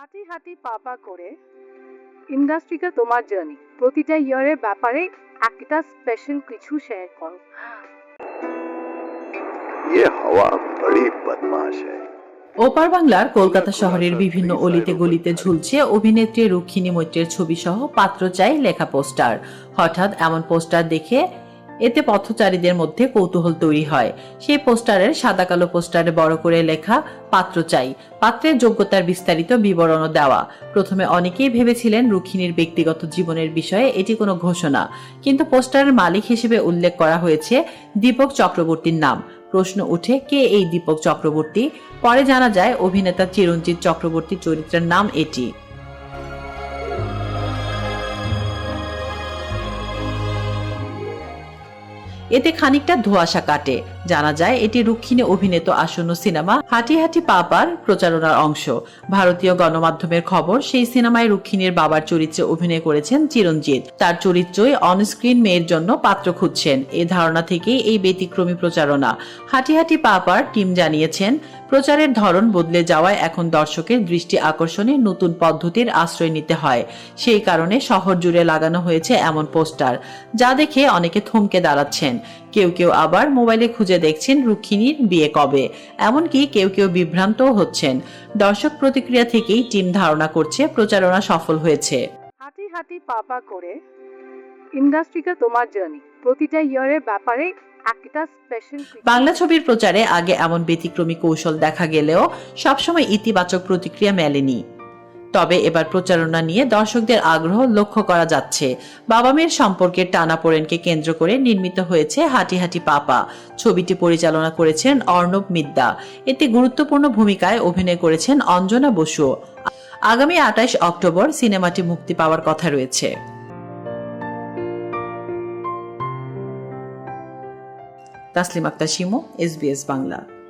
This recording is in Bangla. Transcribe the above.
হাঁটি হাঁটি পা পা করে ইন্ডাস্ট্রিতে তোমার জার্নি প্রতিটা ইয়ারের ব্যাপারে একটা স্পেশাল কিছু শেয়ার করো ये हवा बड़ी बदमाश है ওপার বাংলার কলকাতা শহরের বিভিন্ন অলিতে গলিতে ঝুলছে অভিনেত্রী রুক্মিণী মৈত্রের ছবি সহ পাত্র চাই লেখা পোস্টার হঠাৎ এমন পোস্টার দেখে এতে পথচারীদের মধ্যে কৌতূহল তৈরি হয়। সেই পোস্টারের সাদা কালো পোস্টারে বড় করে লেখা, পাত্র চাই। পাত্রের যোগ্যতার বিস্তারিত বিবরণও দেওয়া। প্রথমে অনেকেই ভেবেছিলেন রুক্মিণীর ব্যক্তিগত জীবনের বিষয়ে এটি কোনো ঘোষণা। কিন্তু পোস্টারের মালিক হিসেবে উল্লেখ করা হয়েছে দীপক চক্রবর্তীর নাম। প্রশ্ন উঠে কে এই দীপক চক্রবর্তী? পরে জানা যায়, অভিনেতা চিরঞ্জিত চক্রবর্তী চরিত্রের নাম এটি। এতে খানিকটা ধোঁয়াশা কাটে। জানা যায়, এটি রুক্ষিণী অভিনীত আসন্ন সিনেমা হাঁটি হাঁটি পাপার প্রচারণার অংশ। ভারতীয় গণমাধ্যমের খবর, সেই সিনেমায় রুক্ষিণীর বাবার চরিত্রে অভিনয় করেছেন চিরঞ্জিত। তার চরিত্রই অনস্ক্রিন মেয়ের জন্য পাত্র খুঁজছেন। এ ধারণা থেকেই এই ব্যতিক্রমী প্রচারণা। হাঁটি হাঁটি পাপার টিম জানিয়েছেন, প্রচারের ধরন বদলে যাওয়ায় এখন দর্শকের দৃষ্টি আকর্ষণে নতুন পদ্ধতির আশ্রয় নিতে হয়। সেই কারণে শহর জুড়ে লাগানো হয়েছে এমন পোস্টার, যা দেখে অনেকে থমকে দাঁড়াচ্ছেন। কেউ কেউ আবার মোবাইলে খুঁজে দেখছেন রুক্ষিণীর বিয়ে কবে। এমনকি কেউ কেউ বিভ্রান্তও হচ্ছেন। দর্শক প্রতিক্রিয়া থেকেই টিম ধারণা করছে প্রচারণা সফল হয়েছে। হাঁটি হাঁটি পা পা করে ইন্ডাস্ট্রিতে তোমার জার্নি। প্রতিটা ইয়ারের ব্যাপারে বাংলা ছবির প্রচারে আগে এমন ব্যতিক্রমী কৌশল দেখা গেলেও সবসময় ইতিবাচক প্রতিক্রিয়া মেলেনি। তবে এবার প্রচারণা নিয়ে দর্শকদের আগ্রহ লক্ষ্য করা যাচ্ছে। বাবা মেয়ের সম্পর্কের টানাপোড়েনকে কেন্দ্র করে নির্মিত হয়েছে হাঁটি হাঁটি পাপা। ছবিটি পরিচালনা করেছেন অর্ণব মিদ্দা। এতে গুরুত্বপূর্ণ ভূমিকায় অভিনয় করেছেন অঞ্জনা বসু। আগামী আঠাশ অক্টোবর সিনেমাটি মুক্তি পাওয়ার কথা রয়েছে। তাসলিম আক্তার শিমু এসবিএস বাংলা।